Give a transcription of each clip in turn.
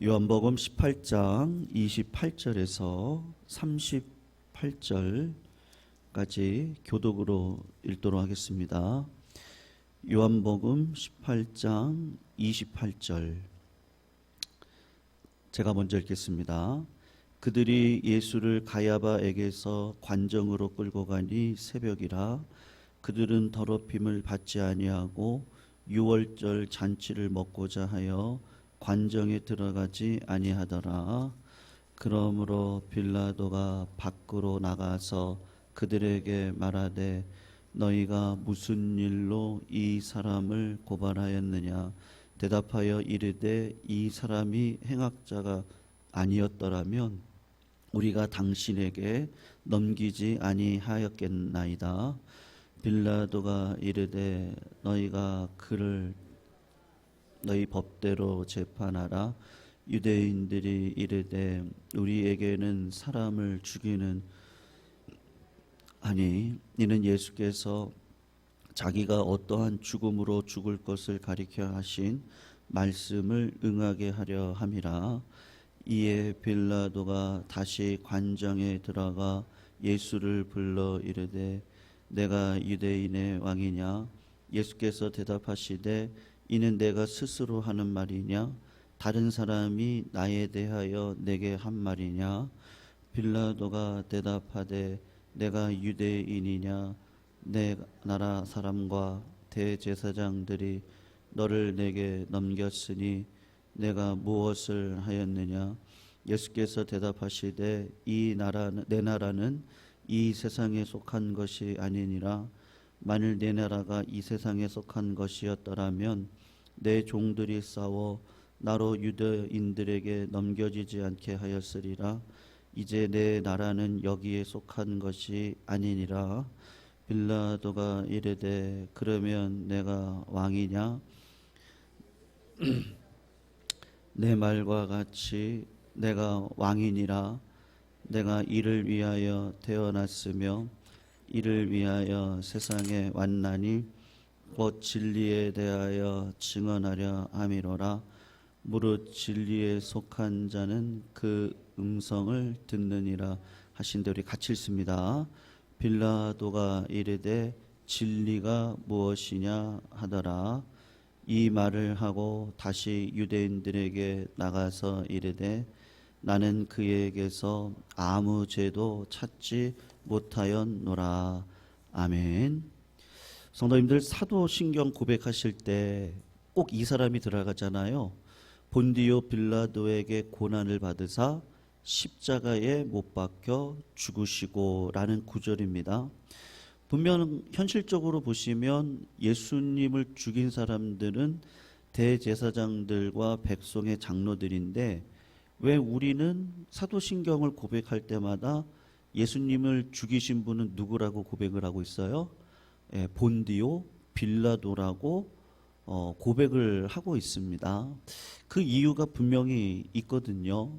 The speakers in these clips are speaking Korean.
요한복음 18장 28절에서 38절까지 교독으로 읽도록 하겠습니다. 요한복음 18장 28절 제가 먼저 읽겠습니다. 그들이 예수를 가야바에게서 관정으로 끌고 가니 새벽이라 그들은 더럽힘을 받지 아니하고 유월절 잔치를 먹고자 하여 관정에 들어가지 아니하더라. 그러므로 빌라도가 밖으로 나가서 그들에게 말하되 너희가 무슨 일로 이 사람을 고발하였느냐 대답하여 이르되 이 사람이 행악자가 아니었더라면 우리가 당신에게 넘기지 아니하였겠나이다. 빌라도가 이르되 너희가 그를 너희 법대로 재판하라. 유대인들이 이르되 우리에게는 사람을 죽이는 아니 이는 예수께서 자기가 어떠한 죽음으로 죽을 것을 가리켜 하신 말씀을 응하게 하려 함이라. 이에 빌라도가 다시 관정에 들어가 예수를 불러 이르되 내가 유대인의 왕이냐 예수께서 대답하시되 이는 내가 스스로 하는 말이냐? 다른 사람이 나에 대하여 내게 한 말이냐? 빌라도가 대답하되 내가 유대인이냐? 내 나라 사람과 대제사장들이 너를 내게 넘겼으니 내가 무엇을 하였느냐? 예수께서 대답하시되 이 나라는 내 나라는 이 세상에 속한 것이 아니니라 만일 내 나라가 이 세상에 속한 것이었더라면 내 종들이 싸워 나로 유대인들에게 넘겨지지 않게 하였으리라. 이제 내 나라는 여기에 속한 것이 아니니라. 빌라도가 이르되 그러면 내가 왕이냐? 내 말과 같이 내가 왕이니라. 내가 이를 위하여 태어났으며 이를 위하여 세상에 왔나니 곧 진리에 대하여 증언하려 함이로라 무릇 진리에 속한 자는 그 음성을 듣느니라 하신데 우리 같이 읽습니다. 빌라도가 이르되 진리가 무엇이냐 하더라 이 말을 하고 다시 유대인들에게 나가서 이르되 나는 그에게서 아무 죄도 찾지 못하였노라 아멘. 성도님들 사도신경 고백하실 때 꼭 이 사람이 들어가잖아요. 본디오 빌라도에게 고난을 받으사 십자가에 못 박혀 죽으시고라는 구절입니다. 분명 현실적으로 보시면 예수님을 죽인 사람들은 대제사장들과 백성의 장로들인데 왜 우리는 사도신경을 고백할 때마다 예수님을 죽이신 분은 누구라고 고백을 하고 있어요? 예, 본디오 빌라도라고 어, 고백을 하고 있습니다. 그 이유가 분명히 있거든요.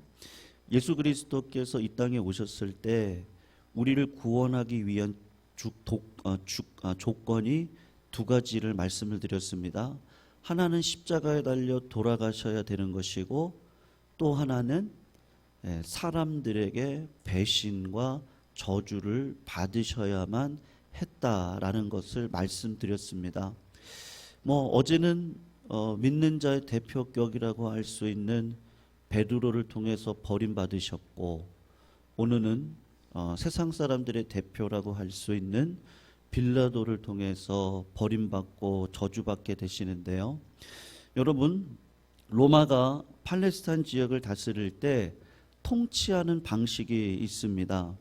예수 그리스도께서 이 땅에 오셨을 때 우리를 구원하기 위한 주, 독, 어, 주, 아, 조건이 두 가지를 말씀을 드렸습니다. 하나는 십자가에 달려 돌아가셔야 되는 것이고 또 하나는 예, 사람들에게 배신과 저주를 받으셔야만 했다라는 것을 말씀드렸습니다. 뭐 어제는 어, 믿는 자의 대표격이라고 할 수 있는 베드로를 통해서 버림받으셨고 오늘은 어, 세상 사람들의 대표라고 할 수 있는 빌라도를 통해서 버림받고 저주받게 되시는데요. 여러분 로마가 팔레스타인 지역을 다스릴 때 통치하는 방식이 있습니다.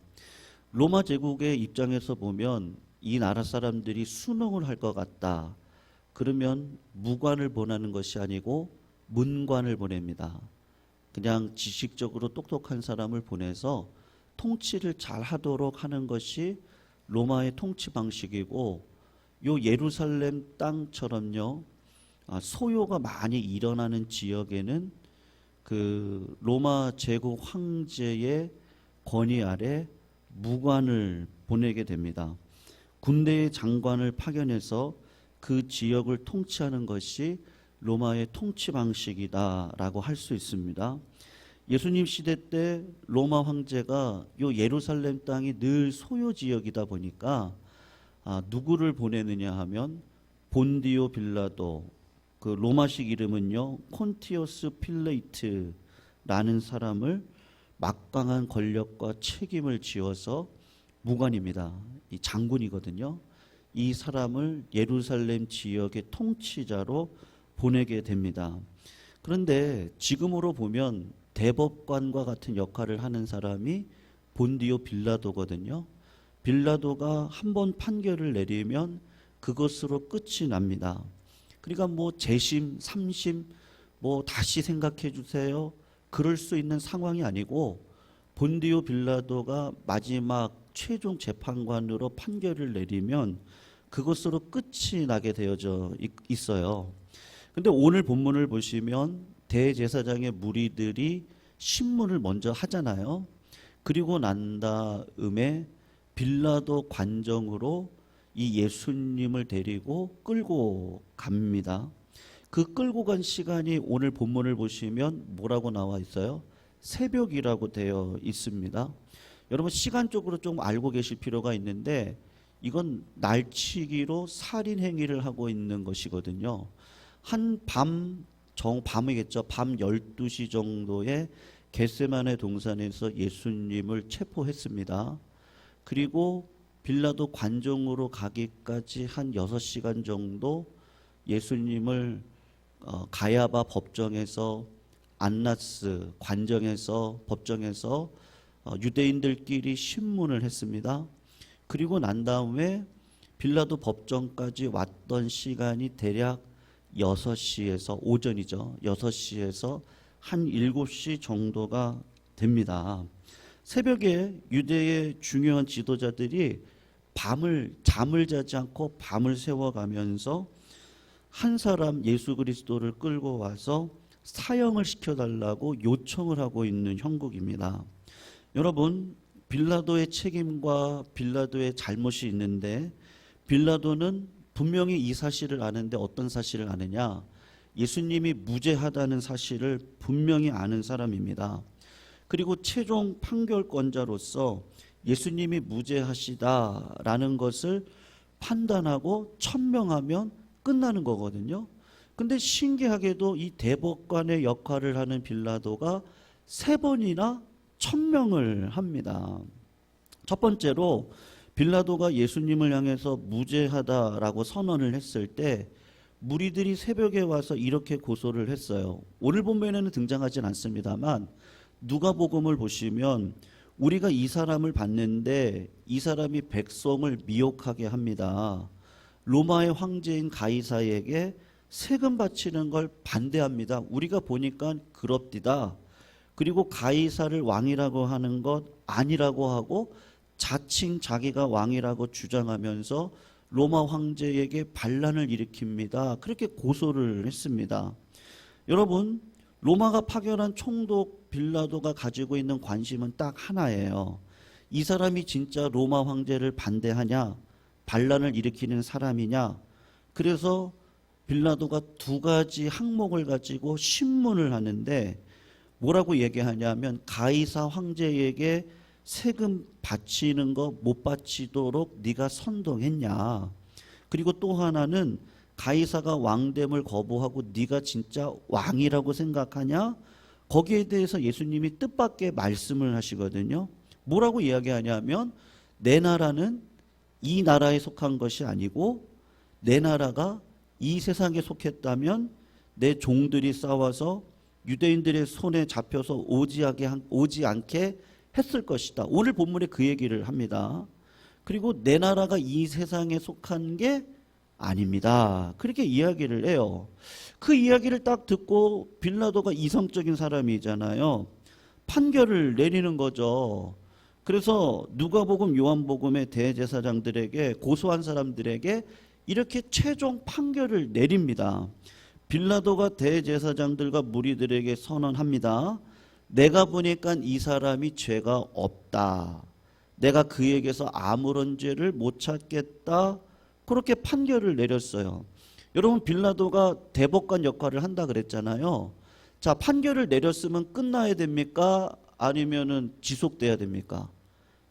로마 제국의 입장에서 보면 이 나라 사람들이 순응을 할 것 같다. 그러면 무관을 보내는 것이 아니고 문관을 보냅니다. 그냥 지식적으로 똑똑한 사람을 보내서 통치를 잘 하도록 하는 것이 로마의 통치 방식이고 요 예루살렘 땅처럼요. 아, 소요가 많이 일어나는 지역에는 그 로마 제국 황제의 권위 아래 무관을 보내게 됩니다. 군대의 장관을 파견해서 그 지역을 통치하는 것이 로마의 통치 방식이다라고 할 수 있습니다. 예수님 시대 때 로마 황제가 요 예루살렘 땅이 늘 소요 지역이다 보니까 아, 누구를 보내느냐 하면 본디오 빌라도 그 로마식 이름은요 콘티오스 필레이트라는 사람을 막강한 권력과 책임을 지어서 무관입니다. 이 장군이거든요. 이 사람을 예루살렘 지역의 통치자로 보내게 됩니다. 그런데 지금으로 보면 대법관과 같은 역할을 하는 사람이 본디오 빌라도거든요. 빌라도가 한 번 판결을 내리면 그것으로 끝이 납니다. 그러니까 뭐 재심, 삼심, 뭐 다시 생각해 주세요. 그럴 수 있는 상황이 아니고 본디오 빌라도가 마지막 최종 재판관으로 판결을 내리면 그것으로 끝이 나게 되어져 있- 있어요. 근데 오늘 본문을 보시면 대제사장의 무리들이 신문을 먼저 하잖아요. 그리고 난 다음에 빌라도 관정으로 이 예수님을 데리고 끌고 갑니다. 그 끌고 간 시간이 오늘 본문을 보시면 뭐라고 나와 있어요? 새벽이라고 되어 있습니다. 여러분 시간적으로 좀 알고 계실 필요가 있는데 이건 날치기로 살인 행위를 하고 있는 것이거든요. 한 밤 정 밤이겠죠. 밤 12시 정도에 겟세마네 동산에서 예수님을 체포했습니다. 그리고 빌라도 관정으로 가기까지 한 6시간 정도 예수님을 어, 가야바 법정에서 안나스 관정에서 법정에서 어, 유대인들끼리 신문을 했습니다. 그리고 난 다음에 빌라도 법정까지 왔던 시간이 대략 6시에서 오전이죠. 6시에서 한 7시 정도가 됩니다. 새벽에 유대의 중요한 지도자들이 밤을 잠을 자지 않고 밤을 새워가면서 한 사람 예수 그리스도를 끌고 와서 사형을 시켜달라고 요청을 하고 있는 형국입니다. 여러분 빌라도의 책임과 빌라도의 잘못이 있는데 빌라도는 분명히 이 사실을 아는데 어떤 사실을 아느냐? 예수님이 무죄하다는 사실을 분명히 아는 사람입니다. 그리고 최종 판결권자로서 예수님이 무죄하시다라는 것을 판단하고 천명하면 끝나는 거거든요. 근데 신기하게도 이 대법관의 역할을 하는 빌라도가 세 번이나 천명을 합니다. 첫 번째로 빌라도가 예수님을 향해서 무죄하다라고 선언을 했을 때 무리들이 새벽에 와서 이렇게 고소를 했어요. 오늘 본문에는 등장하진 않습니다만 누가복음을 보시면 우리가 이 사람을 봤는데 이 사람이 백성을 미혹하게 합니다. 로마의 황제인 가이사에게 세금 바치는 걸 반대합니다. 우리가 보니까 그럽디다. 그리고 가이사를 왕이라고 하는 것 아니라고 하고 자칭 자기가 왕이라고 주장하면서 로마 황제에게 반란을 일으킵니다. 그렇게 고소를 했습니다. 여러분, 로마가 파견한 총독 빌라도가 가지고 있는 관심은 딱 하나예요. 이 사람이 진짜 로마 황제를 반대하냐? 반란을 일으키는 사람이냐? 그래서 빌라도가 두 가지 항목을 가지고 신문을 하는데 뭐라고 얘기하냐면 가이사 황제에게 세금 바치는 거 못 바치도록 네가 선동했냐. 그리고 또 하나는 가이사가 왕됨을 거부하고 네가 진짜 왕이라고 생각하냐? 거기에 대해서 예수님이 뜻밖의 말씀을 하시거든요. 뭐라고 이야기하냐면 내 나라는 이 나라에 속한 것이 아니고 내 나라가 이 세상에 속했다면 내 종들이 싸워서 유대인들의 손에 잡혀서 오지 않게, 한- 오지 않게 했을 것이다. 오늘 본문에 그 얘기를 합니다. 그리고 내 나라가 이 세상에 속한 게 아닙니다. 그렇게 이야기를 해요. 그 이야기를 딱 듣고 빌라도가 이성적인 사람이잖아요. 판결을 내리는 거죠. 그래서 누가복음, 요한복음의 대제사장들에게 고소한 사람들에게 이렇게 최종 판결을 내립니다. 빌라도가 대제사장들과 무리들에게 선언합니다. 내가 보니까 이 사람이 죄가 없다. 내가 그에게서 아무런 죄를 못 찾겠다. 그렇게 판결을 내렸어요. 여러분 빌라도가 대법관 역할을 한다 그랬잖아요. 자, 판결을 내렸으면 끝나야 됩니까? 아니면은 지속돼야 됩니까?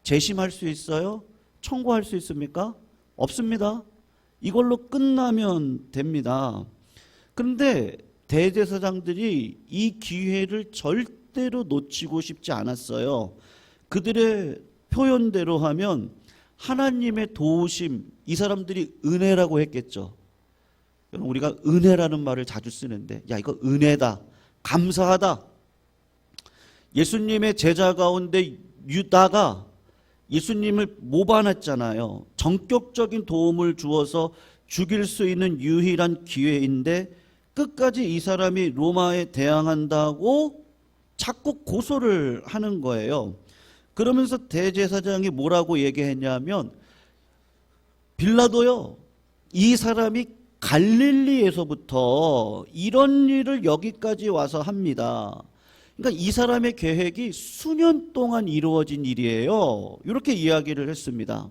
재심할 수 있어요? 청구할 수 있습니까? 없습니다. 이걸로 끝나면 됩니다. 그런데 대제사장들이 이 기회를 절대로 놓치고 싶지 않았어요. 그들의 표현대로 하면 하나님의 도우심, 이 사람들이 은혜라고 했겠죠. 여러분, 우리가 은혜라는 말을 자주 쓰는데, 야, 이거 은혜다. 감사하다. 예수님의 제자 가운데 유다가 예수님을 모반했잖아요. 전격적인 도움을 주어서 죽일 수 있는 유일한 기회인데 끝까지 이 사람이 로마에 대항한다고 자꾸 고소를 하는 거예요. 그러면서 대제사장이 뭐라고 얘기했냐면 빌라도요. 이 사람이 갈릴리에서부터 이런 일을 여기까지 와서 합니다. 그러니까 이 사람의 계획이 수년 동안 이루어진 일이에요. 이렇게 이야기를 했습니다.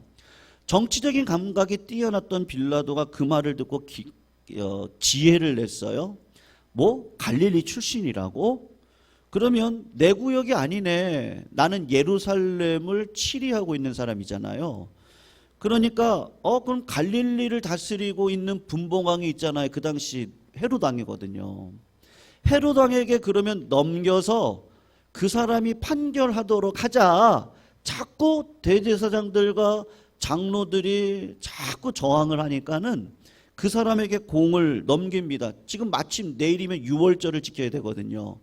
정치적인 감각이 뛰어났던 빌라도가 그 말을 듣고 기- 어, 지혜를 냈어요. 뭐 갈릴리 출신이라고? 그러면 내 구역이 아니네. 나는 예루살렘을 치리하고 있는 사람이잖아요. 그러니까 어 그럼 갈릴리를 다스리고 있는 분봉왕이 있잖아요. 그 당시. 헤롯 왕에게 그러면 넘겨서 그 사람이 판결하도록 하자. 자꾸 대제사장들과 장로들이 자꾸 저항을 하니까는 그 사람에게 공을 넘깁니다. 지금 마침 내일이면 유월절을 지켜야 되거든요.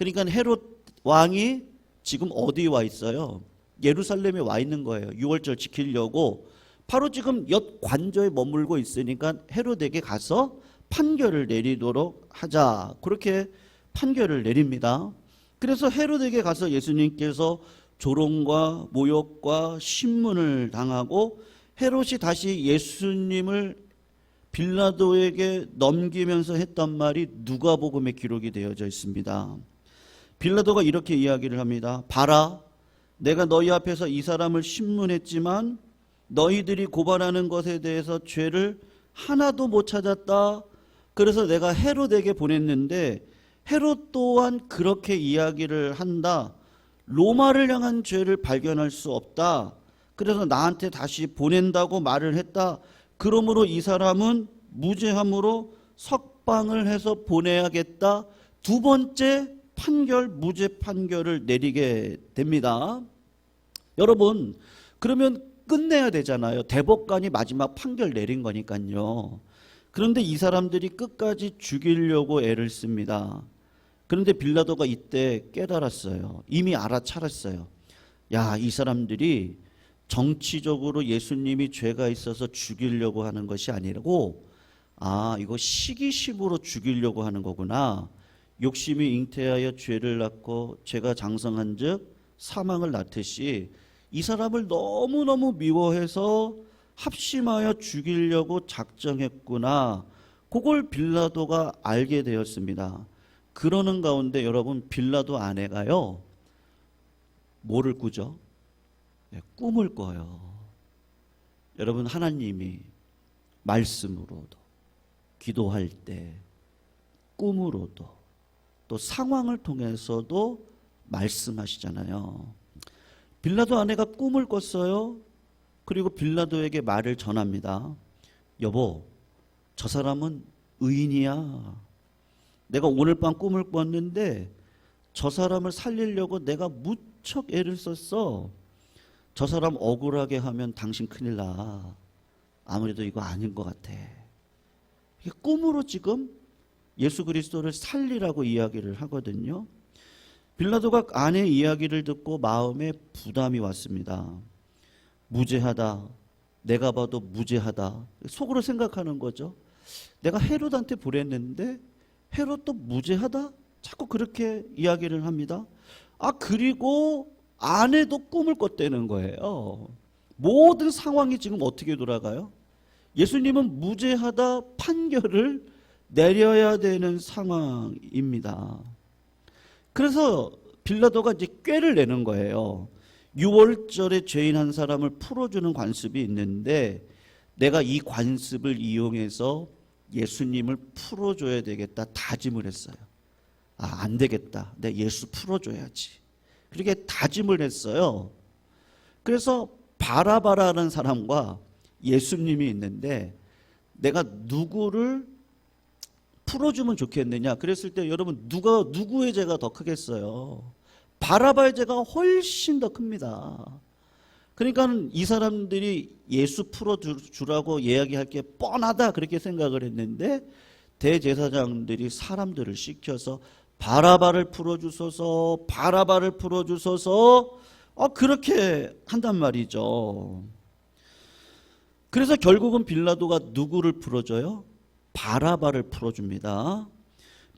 그러니까 헤롯 왕이 지금 어디 와 있어요? 예루살렘에 와 있는 거예요. 유월절 지키려고 바로 지금 옆 관저에 머물고 있으니까 헤롯에게 가서 판결을 내리도록 하자. 그렇게 판결을 내립니다. 그래서 헤롯에게 가서 예수님께서 조롱과 모욕과 신문을 당하고 헤롯이 다시 예수님을 빌라도에게 넘기면서 했던 말이 누가복음에 기록이 되어져 있습니다. 빌라도가 이렇게 이야기를 합니다. 봐라, 내가 너희 앞에서 이 사람을 신문했지만 너희들이 고발하는 것에 대해서 죄를 하나도 못 찾았다. 그래서 내가 헤롯에게 보냈는데 헤롯 또한 그렇게 이야기를 한다. 로마를 향한 죄를 발견할 수 없다. 그래서 나한테 다시 보낸다고 말을 했다. 그러므로 이 사람은 무죄함으로 석방을 해서 보내야겠다. 두 번째 판결, 무죄 판결을 내리게 됩니다. 여러분, 그러면 끝내야 되잖아요. 대법관이 마지막 판결 내린 거니까요. 그런데 이 사람들이 끝까지 죽이려고 애를 씁니다. 그런데 빌라도가 이때 깨달았어요. 이미 알아차렸어요. 야, 이 사람들이 정치적으로 예수님이 죄가 있어서 죽이려고 하는 것이 아니고, 아, 이거 시기심으로 죽이려고 하는 거구나. 욕심이 잉태하여 죄를 낳고 죄가 장성한 즉 사망을 낳듯이 이 사람을 너무너무 미워해서 합심하여 죽이려고 작정했구나. 그걸 빌라도가 알게 되었습니다. 그러는 가운데 여러분 빌라도 아내가요. 뭐를 꾸죠? 네, 꿈을 꿔요. 여러분 하나님이 말씀으로도 기도할 때 꿈으로도 또 상황을 통해서도 말씀하시잖아요. 빌라도 아내가 꿈을 꿨어요. 그리고 빌라도에게 말을 전합니다. 여보, 저 사람은 의인이야. 내가 오늘 밤 꿈을 꿨는데 저 사람을 살리려고 내가 무척 애를 썼어. 저 사람 억울하게 하면 당신 큰일 나. 아무래도 이거 아닌 것 같아. 이게 꿈으로 지금 예수 그리스도를 살리라고 이야기를 하거든요. 빌라도가 아내 이야기를 듣고 마음에 부담이 왔습니다. 무죄하다. 내가 봐도 무죄하다. 속으로 생각하는 거죠. 내가 헤롯한테 보냈는데 헤롯도 무죄하다? 자꾸 그렇게 이야기를 합니다. 아, 그리고 아내도 꿈을 꿨다는 거예요. 모든 상황이 지금 어떻게 돌아가요? 예수님은 무죄하다 판결을 내려야 되는 상황입니다. 그래서 빌라도가 이제 꾀를 내는 거예요. 6월절에 죄인 한 사람을 풀어주는 관습이 있는데 내가 이 관습을 이용해서 예수님을 풀어줘야 되겠다 다짐을 했어요. 아, 안 되겠다. 내 예수 풀어줘야지. 그렇게 다짐을 했어요. 그래서 바라바라는 사람과 예수님이 있는데 내가 누구를 풀어주면 좋겠느냐. 그랬을 때 여러분 누가 누구의 죄가 더 크겠어요. 바라바의 죄가 훨씬 더 큽니다. 그러니까 이 사람들이 예수 풀어주라고 이야기할 게 뻔하다 그렇게 생각을 했는데 대제사장들이 사람들을 시켜서 바라바를 풀어주소서 바라바를 풀어주소서 어, 그렇게 한단 말이죠. 그래서 결국은 빌라도가 누구를 풀어줘요? 바라바를 풀어줍니다.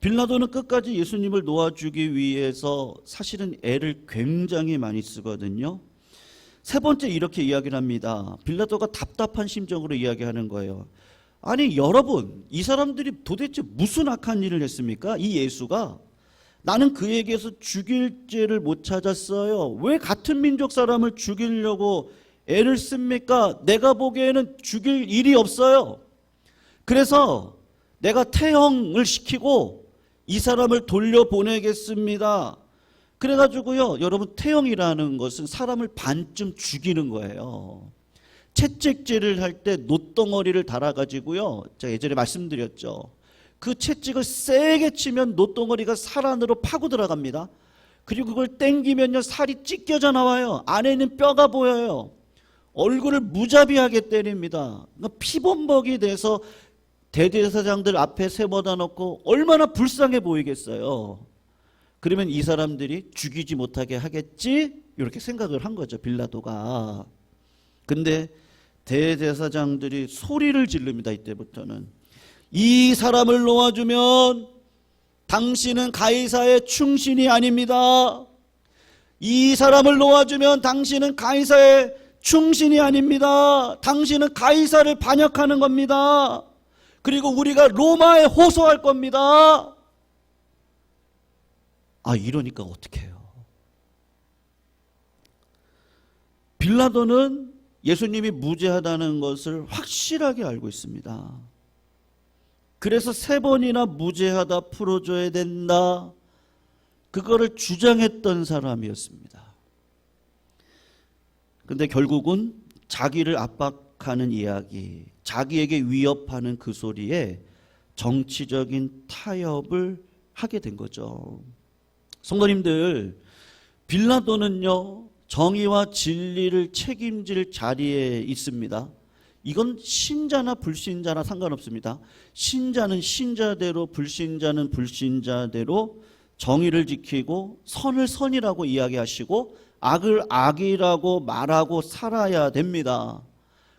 빌라도는 끝까지 예수님을 놓아주기 위해서 사실은 애를 굉장히 많이 쓰거든요. 세 번째 이렇게 이야기를 합니다. 빌라도가 답답한 심정으로 이야기하는 거예요. 아니 여러분 이 사람들이 도대체 무슨 악한 일을 했습니까? 이 예수가 나는 그에게서 죽일 죄를 못 찾았어요. 왜 같은 민족 사람을 죽이려고 애를 씁니까? 내가 보기에는 죽일 일이 없어요. 그래서 내가 태형을 시키고 이 사람을 돌려보내겠습니다. 그래가지고요, 여러분 태형이라는 것은 사람을 반쯤 죽이는 거예요. 채찍질을 할 때 노덩어리를 달아가지고요, 제가 예전에 말씀드렸죠. 그 채찍을 세게 치면 노덩어리가 살 안으로 파고 들어갑니다. 그리고 그걸 땡기면요, 살이 찢겨져 나와요. 안에 있는 뼈가 보여요. 얼굴을 무자비하게 때립니다. 그러니까 피범벅이 돼서 대대사장들 앞에 세워다 놓고 얼마나 불쌍해 보이겠어요. 그러면 이 사람들이 죽이지 못하게 하겠지? 이렇게 생각을 한 거죠, 빌라도가. 근데 대대사장들이 소리를 지릅니다, 이때부터는. 이 사람을 놓아주면 당신은 가이사의 충신이 아닙니다. 이 사람을 놓아주면 당신은 가이사의 충신이 아닙니다. 당신은 가이사를 반역하는 겁니다. 그리고 우리가 로마에 호소할 겁니다. 아, 이러니까 어떡해요. 빌라도는 예수님이 무죄하다는 것을 확실하게 알고 있습니다. 그래서 세 번이나 무죄하다 풀어줘야 된다. 그거를 주장했던 사람이었습니다. 근데 결국은 자기를 압박하는 이야기, 자기에게 위협하는 그 소리에 정치적인 타협을 하게 된 거죠. 성도님들, 빌라도는요, 정의와 진리를 책임질 자리에 있습니다. 이건 신자나 불신자나 상관없습니다. 신자는 신자대로, 불신자는 불신자대로 정의를 지키고 선을 선이라고 이야기하시고 악을 악이라고 말하고 살아야 됩니다.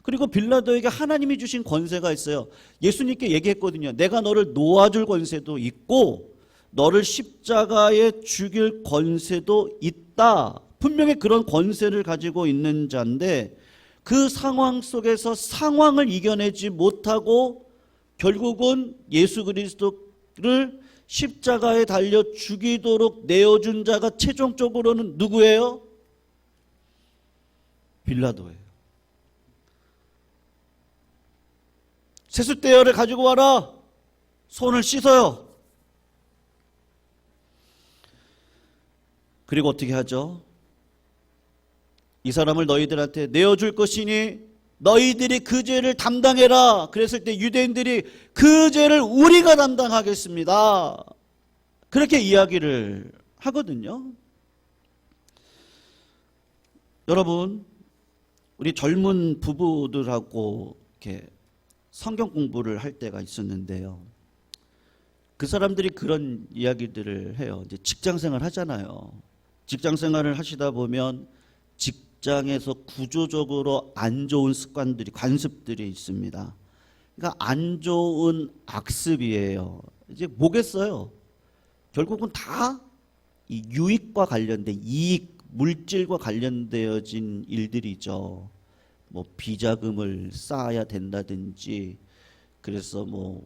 그리고 빌라도에게 하나님이 주신 권세가 있어요. 예수님께 얘기했거든요. 내가 너를 놓아줄 권세도 있고 너를 십자가에 죽일 권세도 있다. 분명히 그런 권세를 가지고 있는 자인데 그 상황 속에서 상황을 이겨내지 못하고 결국은 예수 그리스도를 십자가에 달려 죽이도록 내어준 자가 최종적으로는 누구예요? 빌라도예요. 세숫대열을 가지고 와라. 손을 씻어요. 그리고 어떻게 하죠? 이 사람을 너희들한테 내어줄 것이니 너희들이 그 죄를 담당해라. 그랬을 때 유대인들이 그 죄를 우리가 담당하겠습니다. 그렇게 이야기를 하거든요. 여러분, 우리 젊은 부부들하고 이렇게 성경 공부를 할 때가 있었는데요. 그 사람들이 그런 이야기들을 해요. 이제 직장 생활 하잖아요. 직장 생활을 하시다 보면 직장에서 구조적으로 안 좋은 습관들이, 관습들이 있습니다. 그러니까 안 좋은 악습이에요. 이제 뭐겠어요? 결국은 다이 유익과 관련된 이익, 물질과 관련되어진 일들이죠. 뭐 비자금을 쌓아야 된다든지 그래서 뭐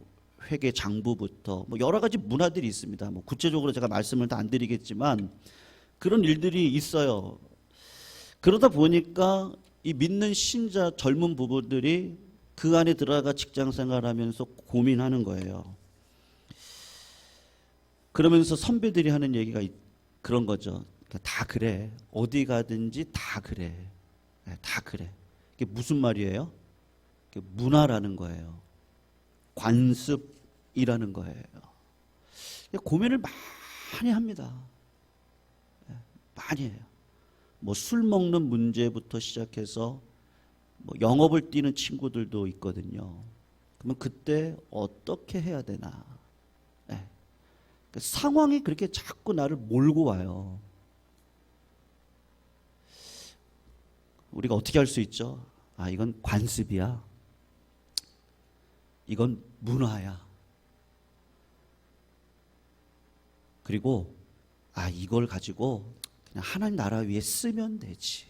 회계 장부부터 뭐 여러 가지 문화들이 있습니다. 뭐 구체적으로 제가 말씀을 다 안 드리겠지만 그런 일들이 있어요. 그러다 보니까 이 믿는 신자 젊은 부부들이 그 안에 들어가 직장 생활하면서 고민하는 거예요. 그러면서 선배들이 하는 얘기가 있- 그런 거죠. 그러니까 다 그래. 어디 가든지 다 그래. 네, 다 그래. 이게 무슨 말이에요? 이게 문화라는 거예요. 관습이라는 거예요. 고민을 많이 합니다. 네, 많이 해요. 뭐 술 먹는 문제부터 시작해서 뭐 영업을 뛰는 친구들도 있거든요. 그러면 그때 어떻게 해야 되나? 네. 그 상황이 그렇게 자꾸 나를 몰고 와요. 우리가 어떻게 할 수 있죠? 아, 이건 관습이야. 이건 문화야. 그리고 아, 이걸 가지고 그냥 하나님 나라 위에 쓰면 되지.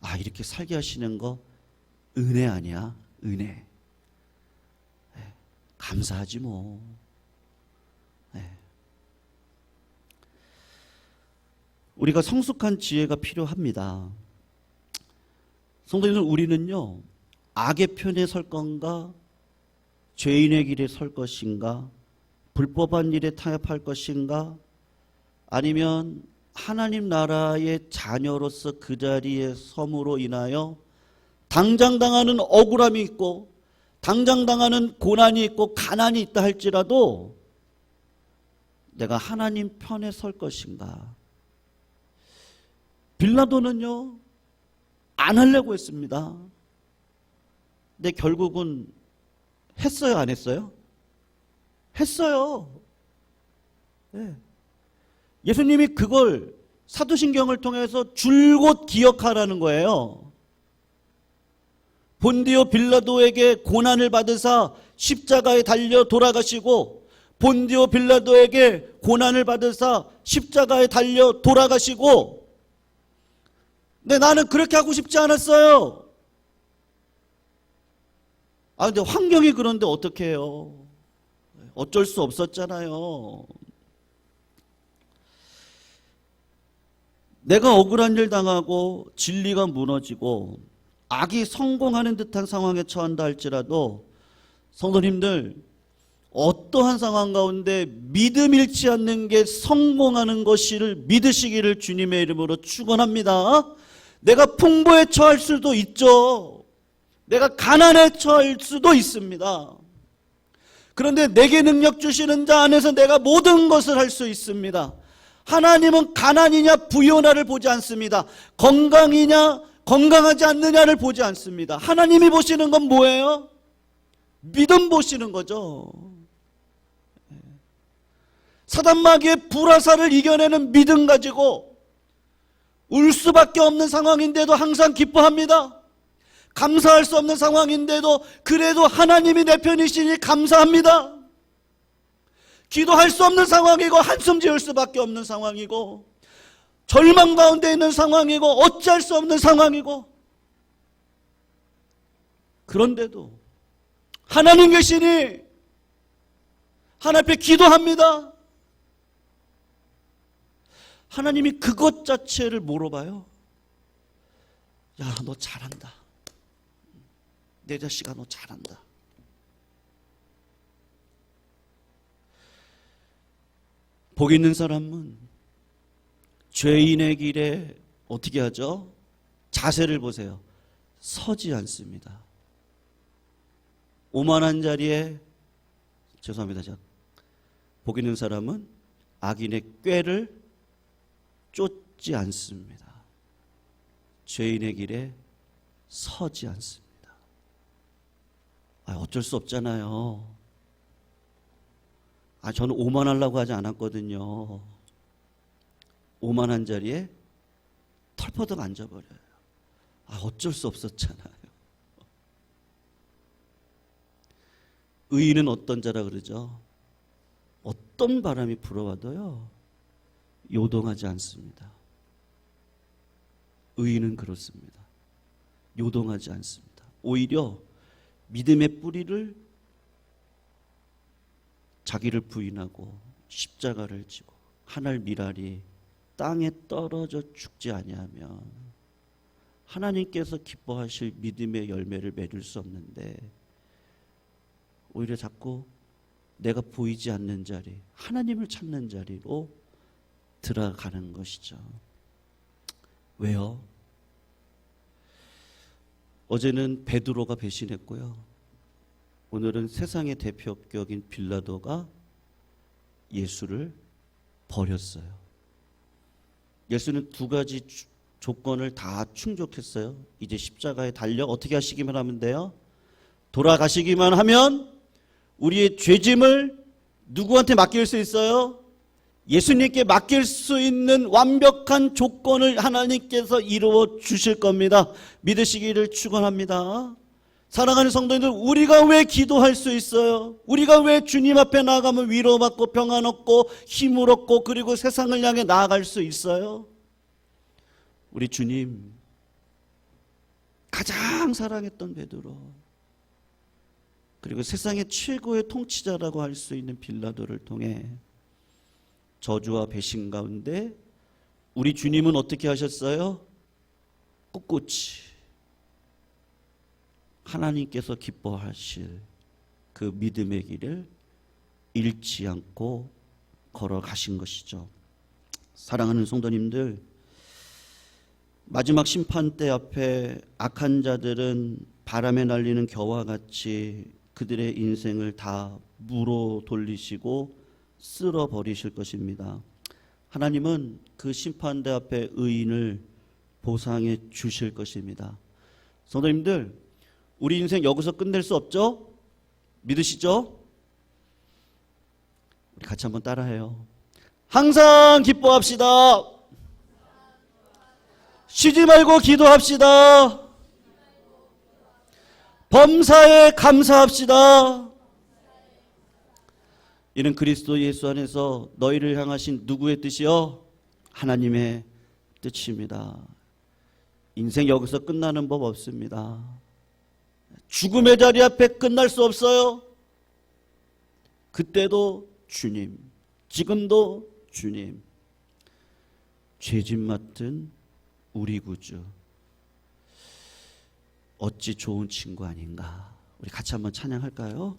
아, 이렇게 살게 하시는 거 은혜 아니야? 은혜. 네, 감사하지 뭐. 우리가 성숙한 지혜가 필요합니다. 성도님들 우리는요 악의 편에 설 건가 죄인의 길에 설 것인가 불법한 일에 타협할 것인가 아니면 하나님 나라의 자녀로서 그 자리에 섬으로 인하여 당장 당하는 억울함이 있고 당장 당하는 고난이 있고 가난이 있다 할지라도 내가 하나님 편에 설 것인가 빌라도는요 안 하려고 했습니다. 근데 결국은 했어요, 안 했어요? 했어요. 예. 예수님이 그걸 사도신경을 통해서 줄곧 기억하라는 거예요. 본디오 빌라도에게 고난을 받으사 십자가에 달려 돌아가시고 본디오 빌라도에게 고난을 받으사 십자가에 달려 돌아가시고 근데 나는 그렇게 하고 싶지 않았어요. 아, 근데 환경이 그런데 어떻게 해요? 어쩔 수 없었잖아요. 내가 억울한 일 당하고 진리가 무너지고 악이 성공하는 듯한 상황에 처한다 할지라도 성도님들 어떠한 상황 가운데 믿음 잃지 않는 게 성공하는 것을 믿으시기를 주님의 이름으로 축원합니다. 내가 풍부에 처할 수도 있죠. 내가 가난에 처할 수도 있습니다. 그런데 내게 능력 주시는 자 안에서 내가 모든 것을 할 수 있습니다. 하나님은 가난이냐 부요나를 보지 않습니다. 건강이냐 건강하지 않느냐를 보지 않습니다. 하나님이 보시는 건 뭐예요? 믿음 보시는 거죠. 사단마귀의 불화살을 이겨내는 믿음 가지고 울 수밖에 없는 상황인데도 항상 기뻐합니다. 감사할 수 없는 상황인데도 그래도 하나님이 내 편이시니 감사합니다. 기도할 수 없는 상황이고 한숨 지을 수밖에 없는 상황이고 절망 가운데 있는 상황이고 어찌할 수 없는 상황이고 그런데도 하나님 계시니 하나님 앞에 기도합니다. 하나님이 그것 자체를 물어봐요. 야, 너 잘한다. 내 자식아, 너 잘한다. 복 있는 사람은 죄인의 길에 어떻게 하죠? 자세를 보세요. 서지 않습니다. 오만한 자리에 죄송합니다. 복 있는 사람은 악인의 꾀를 쫓지 않습니다. 죄인의 길에 서지 않습니다. 아, 어쩔 수 없잖아요. 아, 저는 오만하려고 하지 않았거든요. 오만한 자리에 털퍼덕 앉아버려요. 아, 어쩔 수 없었잖아요. 의인은 어떤 자라 그러죠? 어떤 바람이 불어와도요, 요동하지 않습니다. 의인은 그렇습니다. 요동하지 않습니다. 오히려 믿음의 뿌리를 자기를 부인하고 십자가를 지고 하늘 미랄이 땅에 떨어져 죽지 아니하면 하나님께서 기뻐하실 믿음의 열매를 맺을 수 없는데 오히려 자꾸 내가 보이지 않는 자리, 하나님을 찾는 자리로 들어가는 것이죠. 왜요? 어제는 베드로가 배신했고요. 오늘은 세상의 대표격인 빌라도가 예수를 버렸어요. 예수는 두 가지 주- 조건을 다 충족했어요. 이제 십자가에 달려 어떻게 하시기만 하면 돼요? 돌아가시기만 하면 우리의 죄짐을 누구한테 맡길 수 있어요? 예수님께 맡길 수 있는 완벽한 조건을 하나님께서 이루어 주실 겁니다. 믿으시기를 축원합니다. 사랑하는 성도님들, 우리가 왜 기도할 수 있어요? 우리가 왜 주님 앞에 나가면 위로받고 평안 얻고 힘을 얻고 그리고 세상을 향해 나아갈 수 있어요? 우리 주님 가장 사랑했던 베드로 그리고 세상의 최고의 통치자라고 할 수 있는 빌라도를 통해 저주와 배신 가운데 우리 주님은 어떻게 하셨어요? 꿋꿋이 하나님께서 기뻐하실 그 믿음의 길을 잃지 않고 걸어가신 것이죠. 사랑하는 성도님들, 마지막 심판 때 앞에 악한 자들은 바람에 날리는 겨와 같이 그들의 인생을 다 무로 돌리시고 쓸어 버리실 것입니다. 하나님은 그 심판대 앞에 의인을 보상해 주실 것입니다. 성도님들, 우리 인생 여기서 끝낼 수 없죠? 믿으시죠? 우리 같이 한번 따라해요. 항상 기뻐합시다. 쉬지 말고 기도합시다. 범사에 감사합시다. 이는 그리스도 예수 안에서 너희를 향하신 누구의 뜻이요? 하나님의 뜻입니다. 인생 여기서 끝나는 법 없습니다. 죽음의 자리 앞에 끝날 수 없어요. 그때도 주님, 지금도 주님, 죄짐 맡은 우리 구주. 어찌 좋은 친구 아닌가. 우리 같이 한번 찬양할까요?